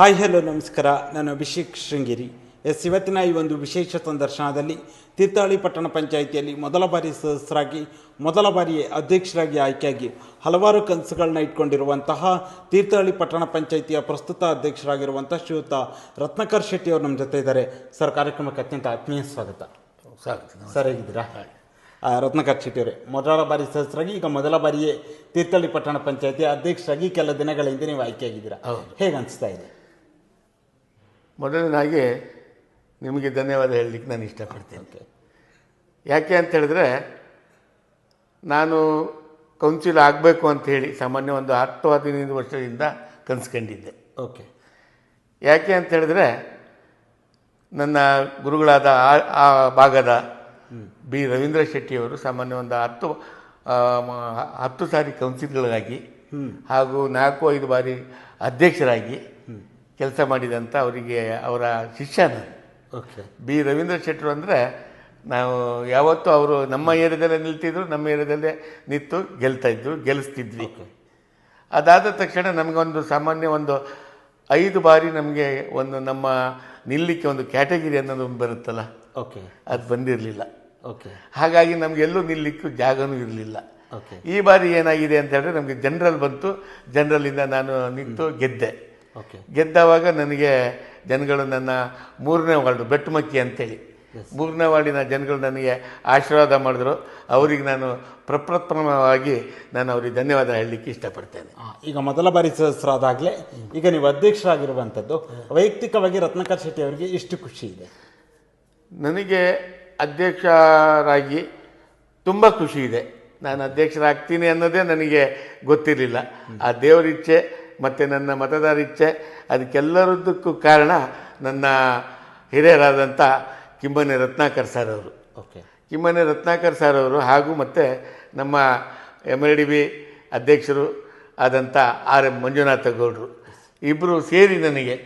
Hi hello ನಮಸ್ಕಾರ. ನಾನು Abhishek Sringeri. S ಇವತ್ತಿನ ಈ ಒಂದು ವಿಶೇಷ ಸಂದರ್ಶನದಲ್ಲಿ ತೀರ್ಥಹಳ್ಳಿ ಪಟ್ಟಣ ಪಂಚಾಯಿತಿಯಲ್ಲಿ ಮೊದಲ ಬಾರಿ ಸದಸ್ಯರಾಗಿ ಮೊದಲ ಬಾರಿಯೇ ಅಧ್ಯಕ್ಷರಾಗಿ ಆಯ್ಕೆಯಾಗಿ ಹಲವಾರು ಕನಸುಗಳನ್ನ ಇಟ್ಕೊಂಡಿರುವಂತಹ ತೀರ್ಥಹಳ್ಳಿ ಪಟ್ಟಣ ಪಂಚಾಯಿತಿಯ ಪ್ರಸ್ತುತ ಅಧ್ಯಕ್ಷರಾಗಿರುವಂಥ ಶ್ರೀಯುತ ರತ್ನಕರ್ ಶೆಟ್ಟಿ ಅವರು ನಮ್ಮ ಜೊತೆ ಇದ್ದಾರೆ. ಸರ್ ಕಾರ್ಯಕ್ರಮಕ್ಕೆ ಅತ್ಯಂತ ಆತ್ಮೀಯ ಸ್ವಾಗತ. ಸ್ವಾಗತ ಸರ್ ಹೇಗಿದ್ದೀರಾ? ರತ್ನಾಕರ್ ಶೆಟ್ಟಿ ಅವರೇ ಮೊದಲ ಬಾರಿ ಸದಸ್ಯರಾಗಿ ಈಗ ಮೊದಲ ಬಾರಿಯೇ ತೀರ್ಥಹಳ್ಳಿ ಪಟ್ಟಣ ಪಂಚಾಯಿತಿ ಅಧ್ಯಕ್ಷರಾಗಿ ಕೆಲ ದಿನಗಳ ಹಿಂದೆ ನೀವು ಆಯ್ಕೆಯಾಗಿದ್ದೀರಾ. ಹೇಗೆ ಅನಿಸ್ತಾ ಇದೆ? ಮೊದಲನಾಗಿ ನಿಮಗೆ ಧನ್ಯವಾದ ಹೇಳಲಿಕ್ಕೆ ನಾನು ಇಷ್ಟಪಡ್ತೇನೆ. ಯಾಕೆ ಅಂತ ಹೇಳಿದ್ರೆ ನಾನು ಕೌನ್ಸಿಲ್ ಆಗಬೇಕು ಅಂತ ಹೇಳಿ ಸಾಮಾನ್ಯ ಒಂದು ಹತ್ತು ಹದಿನೈದು ವರ್ಷದಿಂದ ಕನ್ಸ್ಕೊಂಡಿದ್ದೆ. ಓಕೆ. ಯಾಕೆ ಅಂತ ಹೇಳಿದ್ರೆ ನನ್ನ ಗುರುಗಳಾದ ಆ- ಆ ಭಾಗದ ಬಿ ರವೀಂದ್ರ ಶೆಟ್ಟಿಯವರು ಸಾಮಾನ್ಯ ಒಂದು ಹತ್ತು ಹತ್ತು ಸಾರಿ ಕೌನ್ಸಿಲ್ಗಳಾಗಿ ಹಾಗೂ ನಾಲ್ಕು ಐದು ಬಾರಿ ಅಧ್ಯಕ್ಷರಾಗಿ ಕೆಲಸ ಮಾಡಿದಂಥ ಅವರಿಗೆ ಅವರ ಶಿಷ್ಯ ನಾನು ಓಕೆ ಬಿ. ರವೀಂದ್ರ ಶೆಟ್ಟರು ಅಂದರೆ ನಾವು ಯಾವತ್ತೂ ಅವರು ನಮ್ಮ ಏರಿಯಾದಲ್ಲೇ ನಿಲ್ತಿದ್ರು ನಮ್ಮ ಏರಿಯಾದಲ್ಲೇ ನಿಂತು ಗೆಲ್ತಾ ಇದ್ರು ಗೆಲ್ಲಿಸ್ತಿದ್ವಿ ಅದಾದ ತಕ್ಷಣ ನಮಗೊಂದು ಸಾಮಾನ್ಯ ಒಂದು ಐದು ಬಾರಿ ನಮಗೆ ಒಂದು ನಮ್ಮ ನಿಲ್ಲಿಕ್ಕೆ ಒಂದು ಕ್ಯಾಟಗಿರಿ ಅನ್ನೋದು ಬರುತ್ತಲ್ಲ? ಓಕೆ ಅದು ಬಂದಿರಲಿಲ್ಲ. ಓಕೆ ಹಾಗಾಗಿ ನಮಗೆಲ್ಲೂ ನಿಲ್ಲಕ್ಕೂ ಜಾಗನೂ ಇರಲಿಲ್ಲ. ಓಕೆ ಈ ಬಾರಿ ಏನಾಗಿದೆ ಅಂತ ಹೇಳಿದ್ರೆ ನಮಗೆ ಜನರಲ್ ಬಂತು. ಜನರಲ್ಲಿಂದ ನಾನು ನಿಂತು ಗೆದ್ದೆ. ಗೆದ್ದವಾಗ ನನಗೆ ಜನಗಳು ನನ್ನ ಮೂರನೇ ವಾರ್ಡು ಬೆಟ್ಟಮಕ್ಕಿ ಅಂತೇಳಿ. ಮೂರನೇ ವಾರ್ಡಿನ ಜನಗಳು ನನಗೆ ಆಶೀರ್ವಾದ ಮಾಡಿದ್ರು. ಅವರಿಗೆ ನಾನು ಪ್ರಪ್ರಥಮವಾಗಿ ನಾನು ಅವರಿಗೆ ಧನ್ಯವಾದ ಹೇಳಲಿಕ್ಕೆ ಇಷ್ಟಪಡ್ತೇನೆ. ಈಗ ಮೊದಲ ಬಾರಿ ಸದಸ್ಯರಾದಾಗಲೇ ಈಗ ನೀವು ಅಧ್ಯಕ್ಷರಾಗಿರುವಂಥದ್ದು ವೈಯಕ್ತಿಕವಾಗಿ ರತ್ನಾಕರ್ ಶೆಟ್ಟಿ ಅವರಿಗೆ ಎಷ್ಟು ಖುಷಿ ಇದೆ? ನನಗೆ ಅಧ್ಯಕ್ಷರಾಗಿ ತುಂಬ ಖುಷಿ ಇದೆ. ನಾನು ಅಧ್ಯಕ್ಷರಾಗ್ತೀನಿ ಅನ್ನೋದೇ ನನಗೆ ಗೊತ್ತಿರಲಿಲ್ಲ. ಆ ದೇವರ ಇಚ್ಛೆ ಮತ್ತು ನನ್ನ ಮತದಾರ ಇಚ್ಛೆ ಅದಕ್ಕೆಲ್ಲರದ್ದಕ್ಕೂ ಕಾರಣ ನನ್ನ ಹಿರಿಯರಾದಂಥ ಕಿಮ್ಮನೆ ರತ್ನಾಕರ್ ಸರ್ ಅವರು. ಓಕೆ ಕಿಮ್ಮನೆ ರತ್ನಾಕರ್ ಸರ್ ಅವರು ಹಾಗೂ ಮತ್ತು ನಮ್ಮ ಎಂ ಎಲ್ ಡಿ ಬಿ ಅಧ್ಯಕ್ಷರು ಆದಂಥ ಆರ್ ಎಂ ಮಂಜುನಾಥ ಗೌಡರು. ಇಬ್ಬರು ಸೇರಿ ನನಗೆ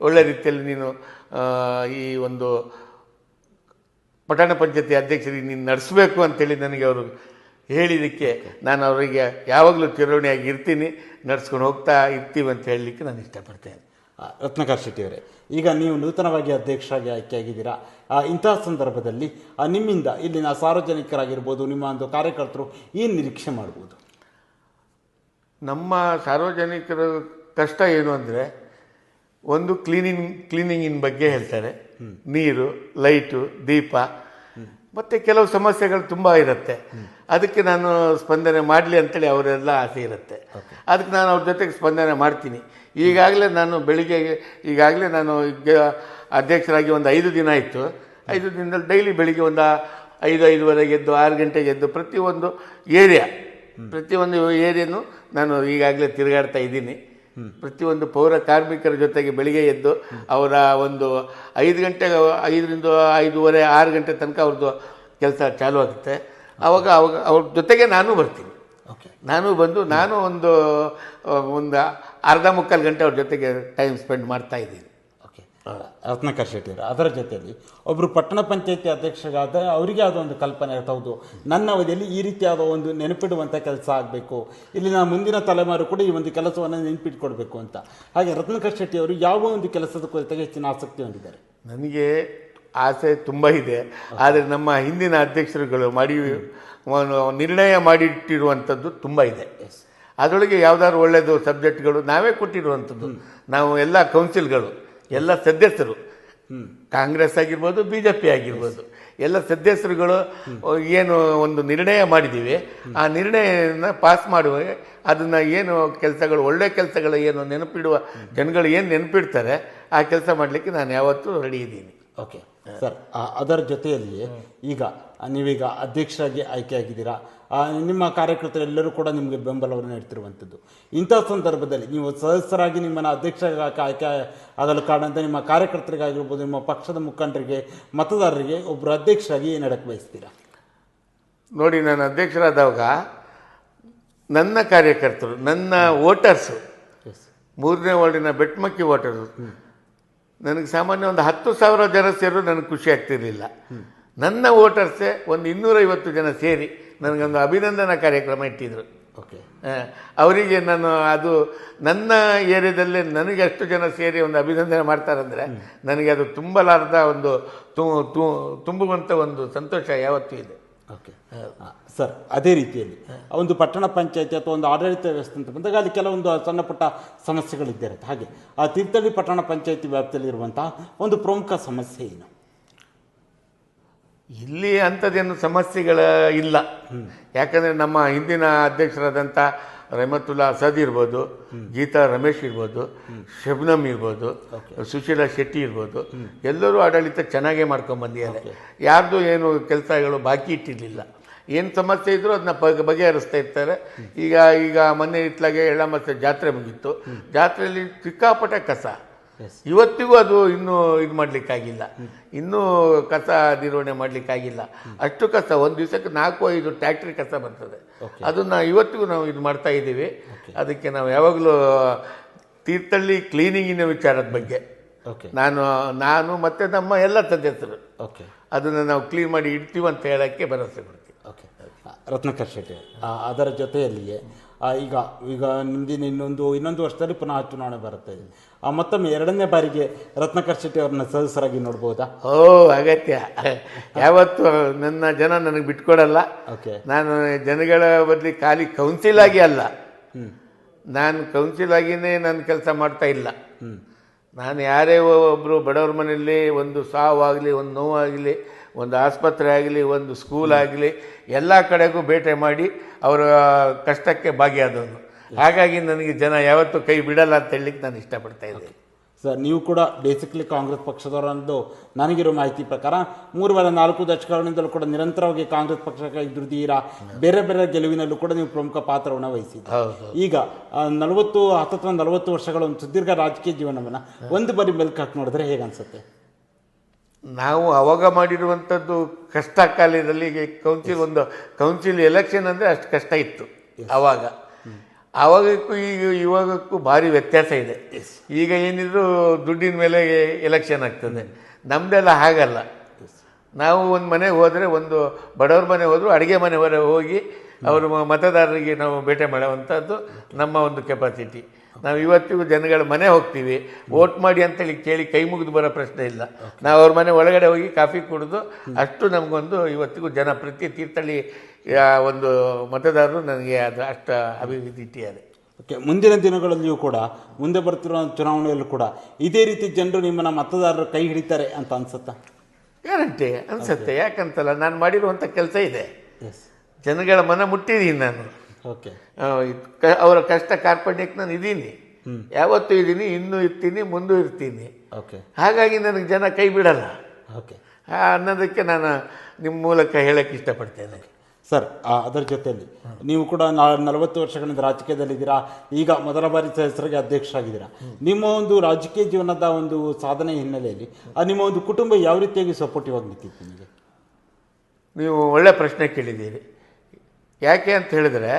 ಒಳ್ಳೆ ರೀತಿಯಲ್ಲಿ ನೀನು ಈ ಒಂದು ಪಟ್ಟಣ ಪಂಚಾಯತಿ ಅಧ್ಯಕ್ಷರಿಗೆ ನೀನು ನಡೆಸಬೇಕು ಅಂತೇಳಿ ನನಗೆ ಅವರು ಹೇಳಿದ್ದಕ್ಕೆ ನಾನು ಅವರಿಗೆ ಯಾವಾಗಲೂ ಚಿರವಣಿಯಾಗಿ ಇರ್ತೀನಿ ನಡ್ಸ್ಕೊಂಡು ಹೋಗ್ತಾ ಇರ್ತೀವಿ ಅಂತ ಹೇಳಲಿಕ್ಕೆ ನಾನು ಇಷ್ಟಪಡ್ತೇನೆ. ರತ್ನಕರ್ ರತ್ನಾಕರ್ ಶೆಟ್ಟಿ ಅವರೇ ಈಗ ನೀವು ನೂತನವಾಗಿ ಅಧ್ಯಕ್ಷರಾಗಿ ಆಯ್ಕೆಯಾಗಿದ್ದೀರಾ? ಇಂತಹ ಸಂದರ್ಭದಲ್ಲಿ ನಿಮ್ಮಿಂದ ಇಲ್ಲಿನ ಸಾರ್ವಜನಿಕರಾಗಿರ್ಬೋದು ನಿಮ್ಮ ಒಂದು ಕಾರ್ಯಕರ್ತರು ಏನು ನಿರೀಕ್ಷೆ ಮಾಡ್ಬೋದು? ನಮ್ಮ ಸಾರ್ವಜನಿಕರ ಕಷ್ಟ ಏನು ಅಂದರೆ ಒಂದು ಕ್ಲೀನಿಂಗ್ ಕ್ಲೀನಿಂಗಿನ ಬಗ್ಗೆ ಹೇಳ್ತಾರೆ. ನೀರು ಲೈಟು ದೀಪ ಮತ್ತು ಕೆಲವು ಸಮಸ್ಯೆಗಳು ತುಂಬ ಇರುತ್ತೆ. ಅದಕ್ಕೆ ನಾನು ಸ್ಪಂದನೆ ಮಾಡಲಿ ಅಂತೇಳಿ ಅವರೆಲ್ಲ ಆಸೆ ಇರುತ್ತೆ. ಅದಕ್ಕೆ ನಾನು ಅವ್ರ ಜೊತೆಗೆ ಸ್ಪಂದನೆ ಮಾಡ್ತೀನಿ. ಈಗಾಗಲೇ ನಾನು ಬೆಳಿಗ್ಗೆ ಈಗಾಗಲೇ ನಾನು ಅಧ್ಯಕ್ಷರಾಗಿ ಒಂದು ಐದು ದಿನ ಆಯಿತು ಐದು ದಿನದಲ್ಲಿ ಡೈಲಿ ಬೆಳಿಗ್ಗೆ ಒಂದು ಐದು ಐದುವರೆಗೆ ಎದ್ದು ಆರು ಗಂಟೆಗೆ ಎದ್ದು ಪ್ರತಿಯೊಂದು ಏರಿಯಾ ಪ್ರತಿಯೊಂದು ಏರಿಯಾನು ನಾನು ಈಗಾಗಲೇ ತಿರುಗಾಡ್ತಾ ಇದ್ದೀನಿ. ಪ್ರತಿಯೊಂದು ಪೌರ ಕಾರ್ಮಿಕರ ಜೊತೆಗೆ ಬೆಳಿಗ್ಗೆ ಎದ್ದು ಅವರ ಒಂದು ಐದು ಗಂಟೆ ಐದರಿಂದ ಐದೂವರೆ ಆರು ಗಂಟೆ ತನಕ ಅವ್ರದ್ದು ಕೆಲಸ ಚಾಲು ಆಗುತ್ತೆ. ಆವಾಗ ಅವಾಗ ಅವ್ರ ಜೊತೆಗೆ ನಾನು ಬರ್ತೀನಿ. ಓಕೆ ನಾನು ಬಂದು ನಾನು ಒಂದು ಒಂದು ಅರ್ಧ ಮುಕ್ಕಾಲು ಗಂಟೆ ಅವ್ರ ಜೊತೆಗೆ ಟೈಮ್ ಸ್ಪೆಂಡ್ ಮಾಡ್ತಾ ಇದ್ದೀನಿ. ರತ್ನಾಕರ್ ಶೆಟ್ಟಿ ಅವರು ಅದರ ಜೊತೆಯಲ್ಲಿ ಒಬ್ಬರು ಪಟ್ಟಣ ಪಂಚಾಯತಿ ಅಧ್ಯಕ್ಷರಾದ ಅವರಿಗೆ ಆದ ಒಂದು ಕಲ್ಪನೆ ಇರುತ್ತೆ ಹೌದು ನನ್ನ ಅವಧಿಯಲ್ಲಿ ಈ ರೀತಿಯಾದ ಒಂದು ನೆನಪಿಡುವಂಥ ಕೆಲಸ ಆಗಬೇಕು. ಇಲ್ಲಿ ಇಲ್ಲಿನ ಮುಂದಿನ ತಲೆಮಾರು ಕೂಡ ಈ ಒಂದು ಕೆಲಸವನ್ನು ನೆನಪಿಟ್ಕೊಡ್ಬೇಕು ಅಂತ. ಹಾಗೆ ರತ್ನಾಕರ್ ಶೆಟ್ಟಿ ಅವರು ಯಾವ ಒಂದು ಕೆಲಸದ ಕುರಿತಾಗಿ ಹೆಚ್ಚಿನ ಆಸಕ್ತಿ ಹೊಂದಿದ್ದಾರೆ? ನನಗೆ ಆಸೆ ತುಂಬ ಇದೆ. ಆದರೆ ನಮ್ಮ ಹಿಂದಿನ ಅಧ್ಯಕ್ಷರುಗಳು ಮಾಡಿ ನಿರ್ಣಯ ಮಾಡಿಟ್ಟಿರುವಂಥದ್ದು ತುಂಬ ಇದೆ. ಅದರೊಳಗೆ ಯಾವುದಾದ್ರು ಒಳ್ಳೆಯದು ಸಬ್ಜೆಕ್ಟ್ಗಳು ನಾವೇ ಕೊಟ್ಟಿರುವಂಥದ್ದು. ನಾವು ಎಲ್ಲ ಕೌನ್ಸಿಲ್ಗಳು. ಎಲ್ಲ ಸದಸ್ಯರು. ಕಾಂಗ್ರೆಸ್ ಆಗಿರ್ಬೋದು ಬಿ ಜೆ ಪಿ ಆಗಿರ್ಬೋದು. ಎಲ್ಲ ಸದಸ್ಯರುಗಳು ಏನು ಒಂದು ನಿರ್ಣಯ ಮಾಡಿದ್ದೀವಿ. ಆ ನಿರ್ಣಯನ ಪಾಸ್ ಮಾಡುವ, ಅದನ್ನು ಏನು ಕೆಲಸಗಳು, ಒಳ್ಳೆ ಕೆಲಸಗಳು ಏನು ನೆನಪಿಡುವ ಜನಗಳು ಏನು ನೆನಪಿಡ್ತಾರೆ, ಆ ಕೆಲಸ ಮಾಡಲಿಕ್ಕೆ ನಾನು ಯಾವತ್ತೂ ರೆಡಿ ಇದ್ದೀನಿ. ಓಕೆ ಸರ್ ಅದರ ಜೊತೆಯಲ್ಲಿಯೇ ಈಗ ನೀವೀಗ ಅಧ್ಯಕ್ಷರಾಗಿ ಆಯ್ಕೆಯಾಗಿದ್ದೀರಾ ನಿಮ್ಮ ನಿಮ್ಮ ಕಾರ್ಯಕರ್ತರೆಲ್ಲರೂ ಕೂಡ ನಿಮಗೆ ಬೆಂಬಲವನ್ನು ನೀಡ್ತಿರುವಂಥದ್ದು. ಇಂಥ ಸಂದರ್ಭದಲ್ಲಿ ನೀವು ಸದಸ್ಯರಾಗಿ ನಿಮ್ಮನ್ನು ಅಧ್ಯಕ್ಷರಾಗಿ ಆಯ್ಕೆ ಆಗಲು ಕಾರಣ ಅಂತ ನಿಮ್ಮ ಕಾರ್ಯಕರ್ತರಿಗಾಗಿರ್ಬೋದು ನಿಮ್ಮ ಪಕ್ಷದ ಮುಖಂಡರಿಗೆ ಮತದಾರರಿಗೆ ಒಬ್ಬರು ಅಧ್ಯಕ್ಷರಾಗಿ ಏನು ಹೇಳಕ್ಕೆ ಬಯಸ್ತೀರಾ? ನೋಡಿ ನಾನು ಅಧ್ಯಕ್ಷರಾದವಾಗ ನನ್ನ ಕಾರ್ಯಕರ್ತರು ನನ್ನ ವೋಟರ್ಸು ಮೂರನೇ ವಾರ್ಡಿನ ಬೆಟ್ಮಕ್ಕಿ ವೋಟರ್ಸು ನನಗೆ ಸಾಮಾನ್ಯ ಒಂದು ಹತ್ತು ಸಾವಿರ ಜನ ಸೇರಿದ್ರು ನನಗೆ ಖುಷಿ ಆಗ್ತಿರಲಿಲ್ಲ. ನನ್ನ ವೋಟರ್ಸೇ ಒಂದು ಇನ್ನೂರೈವತ್ತು ಜನ ಸೇರಿ ನನಗೊಂದು ಅಭಿನಂದನಾ ಕಾರ್ಯಕ್ರಮ ಇಟ್ಟಿದ್ದರು ಓಕೆ. ಅವರಿಗೆ ನಾನು ಅದು ನನ್ನ ಏರಿಯಾದಲ್ಲೇ ನನಗೆ ಅಷ್ಟು ಜನ ಸೇರಿ ಒಂದು ಅಭಿನಂದನೆ ಮಾಡ್ತಾರಂದರೆ ನನಗೆ ಅದು ತುಂಬಲಾರದ ಒಂದು ತು- ತು- ತುಂಬುವಂಥ ಒಂದು ಸಂತೋಷ ಯಾವತ್ತೂ ಇದೆ. ಓಕೆ ಸರ್ ಅದೇ ರೀತಿಯಲ್ಲಿ. ಒಂದು ಪಟ್ಟಣ ಪಂಚಾಯತಿ ಅಥವಾ ಒಂದು ಆಡಳಿತ ವ್ಯವಸ್ಥೆ ಅಂತ ಬಂದಾಗ ಅಲ್ಲಿ ಕೆಲವೊಂದು ಸಣ್ಣ ಪುಟ್ಟ ಸಮಸ್ಯೆಗಳಿದ್ದೇ ಇರುತ್ತೆ ಹಾಗೆ. ಆ ತೀರ್ಥಹಳ್ಳಿ ಪಟ್ಟಣ ಪಂಚಾಯತಿ ವ್ಯಾಪ್ತಿಯಲ್ಲಿರುವಂತಹ ಒಂದು ಪ್ರಮುಖ ಸಮಸ್ಯೆ ಏನು? ಇಲ್ಲಿ ಅಂಥದ್ದೇನು ಸಮಸ್ಯೆಗಳ ಇಲ್ಲ. ಯಾಕಂದರೆ ನಮ್ಮ ಹಿಂದಿನ ಅಧ್ಯಕ್ಷರಾದಂಥ ರೆಹಮತುಲ್ಲಾ ಅಸಾದ್ ಇರ್ಬೋದು ಗೀತಾ ರಮೇಶ್ ಇರ್ಬೋದು ಶಬ್ನಮ್ ಇರ್ಬೋದು ಸುಶೀಲಾ ಶೆಟ್ಟಿ ಇರ್ಬೋದು ಎಲ್ಲರೂ ಆಡಳಿತ ಚೆನ್ನಾಗೇ ಮಾಡ್ಕೊಂಬಂದಿದ್ದಾರೆ ಯಾರ್ದು ಏನು ಕೆಲಸಗಳು ಬಾಕಿ ಇಟ್ಟಿರಲಿಲ್ಲ. ಏನು ಸಮಸ್ಯೆ ಇದ್ದರೂ ಅದನ್ನ ಬಗೆ ಬಗೆಹರಿಸ್ತಾ ಇರ್ತಾರೆ. ಈಗ ಈಗ ಮೊನ್ನೆ ಇತ್ಲಾಗೆ ಎಳ್ಳಮಸ್ತೆ ಜಾತ್ರೆ ಮುಗಿತ್ತು ಜಾತ್ರೆಯಲ್ಲಿ ಸಿಕ್ಕಾಪಟ್ಟೆ ಕಸ. ಇವತ್ತಿಗೂ ಅದು ಇನ್ನೂ ಇದು ಮಾಡಲಿಕ್ಕಾಗಿಲ್ಲ. ಇನ್ನೂ ಕಸ ನಿರ್ವಹಣೆ ಮಾಡಲಿಕ್ಕಾಗಿಲ್ಲ. ಅಷ್ಟು ಕಸ ಒಂದು ದಿವಸಕ್ಕೆ ನಾಲ್ಕು ಐದು ಟ್ಯಾಕ್ಟ್ರಿ ಕಸ ಬರ್ತದೆ. ಅದನ್ನು ಇವತ್ತಿಗೂ ನಾವು ಇದು ಮಾಡ್ತಾ ಇದ್ದೀವಿ. ಅದಕ್ಕೆ ನಾವು ಯಾವಾಗಲೂ ತೀರ್ಥಹಳ್ಳಿ ಕ್ಲೀನಿಂಗಿನ ವಿಚಾರದ ಬಗ್ಗೆ. ಓಕೆ ನಾನು ನಾನು ಮತ್ತು ನಮ್ಮ ಎಲ್ಲ ಸದಸ್ಯರು. ಓಕೆ ಅದನ್ನು ನಾವು ಕ್ಲೀನ್ ಮಾಡಿ ಇಡ್ತೀವಿ ಅಂತ ಹೇಳೋಕ್ಕೆ ಭರವಸೆ ಕೊಡ್ತೀವಿ. ಓಕೆ ರತ್ನಾಕರ್ ಶೆಟ್ಟಿ ಅದರ ಜೊತೆಯಲ್ಲಿಯೇ ಈಗ ಈಗ ಮುಂದಿನ ಇನ್ನೊಂದು ಇನ್ನೊಂದು ವರ್ಷದಲ್ಲಿ ಪುನಃ ಚುನಾವಣೆ ಬರುತ್ತೆ ಆ, ಮತ್ತೊಮ್ಮೆ ಎರಡನೇ ಬಾರಿಗೆ ರತ್ನಕರ್ ಶೆಟ್ಟಿ ಅವ್ರನ್ನ ಸದಸ್ಯರಾಗಿ ನೋಡ್ಬೋದಾ? ಓ ಅಗತ್ಯ. ಯಾವತ್ತು ನನ್ನ ಜನ ನನಗೆ ಬಿಟ್ಕೊಡಲ್ಲ. ಓಕೆ ನಾನು ಜನಗಳ ಬದಲಿ ಖಾಲಿ ಕೌನ್ಸಿಲ್ ಆಗಿ ಅಲ್ಲ. ಹ್ಞೂ ನಾನು ಕೌನ್ಸಿಲ್ ಆಗಿನೇ ನಾನು ಕೆಲಸ ಮಾಡ್ತಾ ಇಲ್ಲ. ಹ್ಞೂ ನಾನು ಯಾರೇ ಒಬ್ಬರು ಬಡವ್ರ ಮನೆಯಲ್ಲಿ ಒಂದು ಸಾವಾಗಲಿ, ಒಂದು ನೋವಾಗಲಿ, ಒಂದು ಆಸ್ಪತ್ರೆ ಆಗಲಿ, ಒಂದು ಸ್ಕೂಲ್ ಆಗಲಿ, ಎಲ್ಲ ಕಡೆಗೂ ಬೇಟೆ ಮಾಡಿ ಅವರ ಕಷ್ಟಕ್ಕೆ ಭಾಗಿಯಾದವನು. ಹಾಗಾಗಿ ನನಗೆ ಜನ ಯಾವತ್ತೂ ಕೈ ಬಿಡಲ್ಲ ಅಂತ ಹೇಳಲಿಕ್ಕೆ ನಾನು ಇಷ್ಟಪಡ್ತಾ ಸರ್ ನೀವು ಕೂಡ ಬೇಸಿಕಲಿ ಕಾಂಗ್ರೆಸ್ ಪಕ್ಷದವರಂದು ನನಗಿರೋ ಮಾಹಿತಿ ಪ್ರಕಾರ ಮೂರುವರೆ ನಾಲ್ಕು ದಶಕಗಳಿಂದಲೂ ಕೂಡ ನಿರಂತರವಾಗಿ ಕಾಂಗ್ರೆಸ್ ಪಕ್ಷಕ್ಕೆ ದುಡಿದೀರಾ ಬೇರೆ ಬೇರೆ ಗೆಲುವಿನಲ್ಲೂ ಕೂಡ ನೀವು ಪ್ರಮುಖ ಪಾತ್ರವನ್ನು ವಹಿಸಿದ್ದೀರಿ? ಈಗ ನಲವತ್ತು ಹತ್ತತ್ರ ನಲವತ್ತು ವರ್ಷಗಳ ಒಂದು ಸುದೀರ್ಘ ರಾಜಕೀಯ ಜೀವನವನ್ನು ಒಂದು ಬಾರಿ ಮೆಲ್ಕು ಹಾಕಿ ನೋಡಿದ್ರೆ ಹೇಗೆ ಅನ್ಸುತ್ತೆ? ನಾವು ಅವಾಗ ಮಾಡಿರುವಂಥದ್ದು ಕಷ್ಟ ಕಾಲದಲ್ಲಿ ಕೌನ್ಸಿಲ್ ಒಂದು ಕೌನ್ಸಿಲ್ ಎಲೆಕ್ಷನ್ ಅಂದರೆ ಅಷ್ಟು ಕಷ್ಟ ಇತ್ತು ಆವಾಗ ಆವಾಗಕ್ಕೂ ಈಗ ಇವಾಗಕ್ಕೂ ಭಾರಿ ವ್ಯತ್ಯಾಸ ಇದೆ. ಈಗ ಏನಿದ್ರು ದುಡ್ಡಿನ ಮೇಲೆ ಎಲೆಕ್ಷನ್ ಆಗ್ತದೆ. ನಮ್ಮದೆಲ್ಲ ಹಾಗಲ್ಲ. ನಾವು ಒಂದು ಮನೆಗೆ ಹೋದರೆ ಒಂದು ಬಡವ್ರ ಮನೆ ಹೋದರೂ ಅಡುಗೆ ಮನೆವರೆಗೆ ಹೋಗಿ ಅವರು ಮತದಾರರಿಗೆ ನಾವು ಭೇಟಿ ಮಾಡುವಂಥದ್ದು ನಮ್ಮ ಒಂದು ಕೆಪಾಸಿಟಿ ನಾವು ಇವತ್ತಿಗೂ ಜನಗಳ ಮನೆ ಹೋಗ್ತೀವಿ. ವೋಟ್ ಮಾಡಿ ಅಂತೇಳಿ ಕೇಳಿ ಕೈ ಮುಗಿದು ಬರೋ ಪ್ರಶ್ನೆ ಇಲ್ಲ. ನಾವು ಅವ್ರ ಮನೆ ಒಳಗಡೆ ಹೋಗಿ ಕಾಫಿ ಕುಡಿದು ಅಷ್ಟು ನಮಗೊಂದು ಇವತ್ತಿಗೂ ಜನ ಪ್ರತಿ ತೀರ್ಥಳ್ಳಿ ಒಂದು ಮತದಾರರು ನನಗೆ ಅದು ಅಷ್ಟು ಅಭಿವೃದ್ಧಿ ಇಟ್ಟಿದ್ದಾರೆ. ಓಕೆ ಮುಂದಿನ ದಿನಗಳಲ್ಲಿಯೂ ಕೂಡ ಮುಂದೆ ಬರ್ತಿರೋ ಚುನಾವಣೆಯಲ್ಲೂ ಕೂಡ ಇದೇ ರೀತಿ ಜನರು ನಿಮ್ಮನ್ನು ಮತದಾರರು ಕೈ ಹಿಡಿತಾರೆ ಅಂತ ಅನ್ಸುತ್ತಾ? ಗ್ಯಾರಂಟಿ ಅನ್ಸುತ್ತೆ. ಯಾಕಂತಲ್ಲ ನಾನು ಮಾಡಿರುವಂಥ ಕೆಲಸ ಇದೆ. ಜನಗಳ ಮನ ಮುಟ್ಟಿದ್ದೀನಿ ನಾನು. ಅವರ ಕಷ್ಟ ಕಾರ್ಪಣ್ಯಕ್ಕೆ ನಾನು ಇದ್ದೀನಿ ಯಾವತ್ತೂ ಇದ್ದೀನಿ ಇನ್ನೂ ಇರ್ತೀನಿ ಮುಂದೂ ಇರ್ತೀನಿ. ಓಕೆ ಹಾಗಾಗಿ ನನಗೆ ಜನ ಕೈ ಬಿಡಲ್ಲ. ಓಕೆ ಅನ್ನೋದಕ್ಕೆ ನಾನು ನಿಮ್ಮ ಮೂಲಕ ಹೇಳಕ್ಕೆ ಇಷ್ಟಪಡ್ತೇನೆ. ಸರ್ ಅದರ ಜೊತೆಯಲ್ಲಿ ನೀವು ಕೂಡ ನಾ- ನಲವತ್ತು ವರ್ಷಗಳಿಂದ ರಾಜಕೀಯದಲ್ಲಿದ್ದೀರಾ? ಈಗ ಮೊದಲ ಬಾರಿ ಅಧ್ಯಕ್ಷ ಆಗಿದ್ದೀರಾ ನಿಮ್ಮ ಒಂದು ರಾಜಕೀಯ ಜೀವನದ ಒಂದು ಸಾಧನೆ ಹಿನ್ನೆಲೆಯಲ್ಲಿ ಆ ನಿಮ್ಮ ಒಂದು ಕುಟುಂಬ ಯಾವ ರೀತಿಯಾಗಿ ಸಪೋರ್ಟಿವ್ ಆಗಿ ನಿಂತಿತ್ತು ನಿಮಗೆ? ನೀವು ಒಳ್ಳೆ ಪ್ರಶ್ನೆ ಕೇಳಿದ್ದೀರಿ. ಯಾಕೆ ಅಂತ ಹೇಳಿದ್ರೆ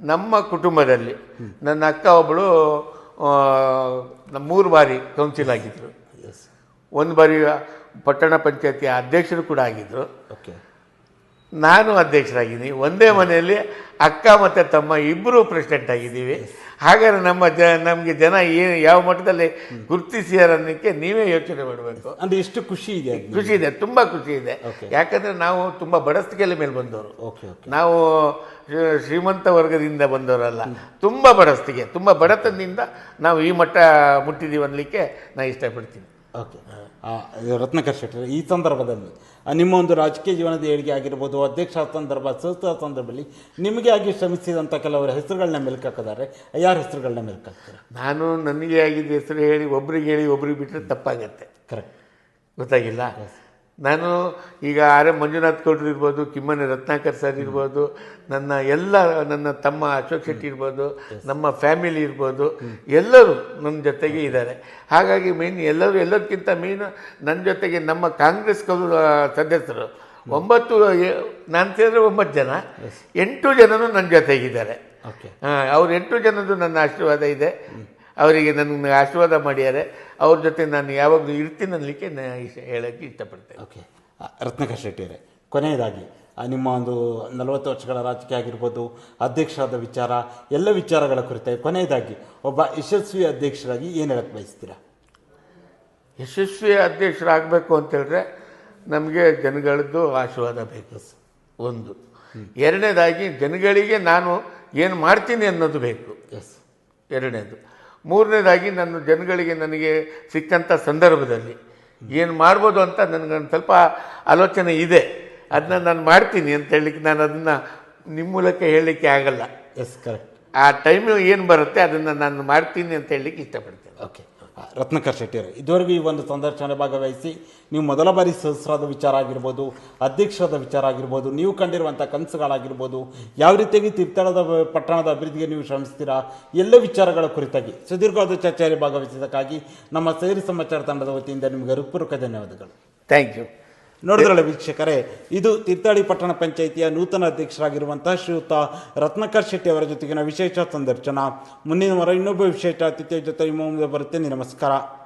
ನಮ್ಮ ಕುಟುಂಬದಲ್ಲಿ ನನ್ನ ಅಕ್ಕ ಒಬ್ಬಳು ನಮ್ಮ ಮೂರು ಬಾರಿ ಕೌನ್ಸಿಲ್ ಆಗಿದ್ದರು ಎಸ್ ಒಂದು ಬಾರಿ ಪಟ್ಟಣ ಪಂಚಾಯತಿ ಅಧ್ಯಕ್ಷರು ಕೂಡ ಆಗಿದ್ದರು ಓಕೆ ನಾನು ಅಧ್ಯಕ್ಷರಾಗಿದ್ದೀನಿ. ಒಂದೇ ಮನೆಯಲ್ಲಿ ಅಕ್ಕ ಮತ್ತು ತಮ್ಮ ಇಬ್ಬರು ಪ್ರೆಸಿಡೆಂಟ್ ಆಗಿದ್ದೀವಿ. ಹಾಗಾದ್ರೆ ನಮ್ಮ ಜ ನಮಗೆ ಜನ ಏನು ಯಾವ ಮಟ್ಟದಲ್ಲಿ ಗುರುತಿಸಿದಾರೆ ಅನ್ನೋಕ್ಕೆ ನೀವೇ ಯೋಚನೆ ಮಾಡಬೇಕು. ಅಂದರೆ ಎಷ್ಟು ಖುಷಿ ಇದೆ ಖುಷಿ ಇದೆ ತುಂಬ ಖುಷಿ ಇದೆ. ಯಾಕಂದರೆ ನಾವು ತುಂಬ ಬಡಸ್ತಿಗೆಯಲ್ಲಿ ಮೇಲೆ ಬಂದವರು. ನಾವು ಶ್ರೀ- ಶ್ರೀಮಂತ ವರ್ಗದಿಂದ ಬಂದವರಲ್ಲ. ತುಂಬ ಬಡಸ್ತಿಗೆ ತುಂಬ ಬಡತನದಿಂದ ನಾವು ಈ ಮಟ್ಟ ಮುಟ್ಟಿದ್ದೀವಿ ಅನ್ನಲಿಕ್ಕೆ ನಾನು ಇಷ್ಟಪಡ್ತೀನಿ. ಓಕೆ ಆ, ರತ್ನಾಕರ್ ಶೆಟ್ಟರ್ ಈ ಸಂದರ್ಭದಲ್ಲಿ ನಿಮ್ಮ ಒಂದು ರಾಜಕೀಯ ಜೀವನದ ಏಳಿಗೆ ಆಗಿರ್ಬೋದು ಅಧ್ಯಕ್ಷ ಸಂದರ್ಭ ಸಂಸ್ಥ ಸಂದರ್ಭದಲ್ಲಿ ನಿಮಗೆ ಆಗಿ ಶ್ರಮಿಸಿದಂಥ ಕೆಲವರ ಹೆಸರುಗಳನ್ನ ಮೆಲ್ಕಾಕಿದ್ದಾರೆ ಯಾರ ಹೆಸರುಗಳನ್ನ ಮೆಲ್ಕಾಕ್ತಾರೆ ನಾನು ನನಗೆ ಆಗಿದ್ದ ಹೆಸರು ಹೇಳಿ ಒಬ್ರಿಗೆ ಹೇಳಿ ಒಬ್ರಿಗೆ ಬಿಟ್ಟರೆ ತಪ್ಪಾಗತ್ತೆ. ಕರೆಕ್ಟ್ ಗೊತ್ತಾಗಿಲ್ಲ? ನಾನು ಈಗ ಆರ್ ಎಂ ಮಂಜುನಾಥ್ ಗೌಡ್ರು ಇರ್ಬೋದು ಕಿಮ್ಮನೆ ರತ್ನಾಕರ್ ಸರ್ ಇರ್ಬೋದು ನನ್ನ ಎಲ್ಲ ನನ್ನ ತಮ್ಮ ಅಶೋಕ್ ಶೆಟ್ಟಿ ಇರ್ಬೋದು ನಮ್ಮ ಫ್ಯಾಮಿಲಿ ಇರ್ಬೋದು ಎಲ್ಲರೂ ನನ್ನ ಜೊತೆಗೆ ಇದ್ದಾರೆ. ಹಾಗಾಗಿ ಮೇನ್ ಎಲ್ಲರೂ ಎಲ್ಲದಕ್ಕಿಂತ ಮೇನ್ ನನ್ನ ಜೊತೆಗೆ ನಮ್ಮ ಕಾಂಗ್ರೆಸ್ ಸದಸ್ಯರು ಒಂಬತ್ತು ನಾನು ಸೇರಿದ್ರೆ ಒಂಬತ್ತು ಜನ ಎಂಟು ಜನರು ನನ್ನ ಜೊತೆಗಿದ್ದಾರೆ. ಓಕೆ ಅವ್ರ ಎಂಟು ಜನದ್ದು ನನ್ನ ಆಶೀರ್ವಾದ ಇದೆ. ಅವರಿಗೆ ನನ್ನ ಆಶೀರ್ವಾದ ಮಾಡ್ಯಾರೆ ಅವ್ರ ಜೊತೆ ನಾನು ಯಾವಾಗಲೂ ಇರ್ತೀನಿ ಅನ್ನಲಿಕ್ಕೆ ನಾನು ಹೇಳೋಕ್ಕೆ ಇಷ್ಟಪಡ್ತೇನೆ. ಓಕೆ. ರತ್ನಕರ್ ಶೆಟ್ಟಿಯರೇ ಕೊನೆಯದಾಗಿ ನಿಮ್ಮ ಒಂದು ನಲವತ್ತು ವರ್ಷಗಳ ರಾಜಕೀಯ ಆಗಿರ್ಬೋದು ಅಧ್ಯಕ್ಷರಾದ ವಿಚಾರ ಎಲ್ಲ ವಿಚಾರಗಳ ಕುರಿತಾಗಿ ಕೊನೆಯದಾಗಿ ಒಬ್ಬ ಯಶಸ್ವಿ ಅಧ್ಯಕ್ಷರಾಗಿ ಏನು ಹೇಳಕ್ಕೆ ಬಯಸ್ತೀರಾ? ಯಶಸ್ವಿ ಅಧ್ಯಕ್ಷರಾಗಬೇಕು ಅಂತೇಳಿದ್ರೆ ನಮಗೆ ಜನಗಳದ್ದು ಆಶೀರ್ವಾದ ಬೇಕು ಒಂದು. ಎರಡನೇದಾಗಿ ಜನಗಳಿಗೆ ನಾನು ಏನು ಮಾಡ್ತೀನಿ ಅನ್ನೋದು ಬೇಕು. ಎಸ್ ಎರಡನೇದು. ಮೂರನೇದಾಗಿ ನನ್ನ ಜನಗಳಿಗೆ ನನಗೆ ಸಿಕ್ಕಂಥ ಸಂದರ್ಭದಲ್ಲಿ. ಏನು ಮಾಡ್ಬೋದು ಅಂತ ನನಗೊಂದು ಸ್ವಲ್ಪ ಆಲೋಚನೆ ಇದೆ. ಅದನ್ನ ನಾನು ಮಾಡ್ತೀನಿ ಅಂತ ಹೇಳಲಿಕ್ಕೆ ನಾನು ಅದನ್ನು ನಿಮ್ಮ ಮೂಲಕ ಹೇಳಲಿಕ್ಕೆ ಆಗಲ್ಲ. ಎಸ್ ಕರೆಕ್ಟ್ ಆ ಟೈಮ್ ಏನು ಬರುತ್ತೆ ಅದನ್ನು ನಾನು ಮಾಡ್ತೀನಿ ಅಂತ ಹೇಳಲಿಕ್ಕೆ ಇಷ್ಟಪಡ್ತೇನೆ. ಓಕೆ ರತ್ನಕರ್ ಶೆಟ್ಟಿಯವರು ಇದುವರೆಗೂ ಈ ಒಂದು ಸಂದರ್ಶನ ಭಾಗವಹಿಸಿ ನೀವು ಮೊದಲ ಬಾರಿ ಸಹಸ್ರಾದ ವಿಚಾರ ಆಗಿರ್ಬೋದು, ಅಧ್ಯಕ್ಷರಾದ ವಿಚಾರ ಆಗಿರ್ಬೋದು, ನೀವು ಕಂಡಿರುವಂಥ ಕನಸುಗಳಾಗಿರ್ಬೋದು, ಯಾವ ರೀತಿಯಾಗಿ ತೀರ್ಥಳದ ಪಟ್ಟಣದ ಅಭಿವೃದ್ಧಿಗೆ ನೀವು ಶ್ರಮಿಸ್ತೀರಾ, ಎಲ್ಲ ವಿಚಾರಗಳ ಕುರಿತಾಗಿ ಸುದೀರ್ಘವಾದ ಚರ್ಚೆಯಲ್ಲಿ ಭಾಗವಹಿಸಿದ್ದಕ್ಕಾಗಿ ನಮ್ಮ ಸೇರಿ ಸಮಾಚಾರ ತಂಡದ ವತಿಯಿಂದ ನಿಮಗೆ ಹೃತ್ಪೂರ್ವಕ ಧನ್ಯವಾದಗಳು. ಥ್ಯಾಂಕ್ ಯು ನೋಡಿದ್ರಲ್ಲ ವೀಕ್ಷಕರೇ, ಇದು ತೀರ್ಥಹಳ್ಳಿ ಪಟ್ಟಣ ಪಂಚಾಯಿತಿಯ ನೂತನ ಅಧ್ಯಕ್ಷರಾಗಿರುವಂತಹ ಶ್ರೀಯುತ ರತ್ನಕರ್ ಶೆಟ್ಟಿ ಅವರ ಜೊತೆಗಿನ ವಿಶೇಷ ಸಂದರ್ಶನ. ಮುಂದಿನ ವಾರ ಇನ್ನೊಬ್ಬ ವಿಶೇಷ ಅತಿಥಿಯ ಜೊತೆ ಮುಂದೆ ಬರುತ್ತೆ. ನಮಸ್ಕಾರ.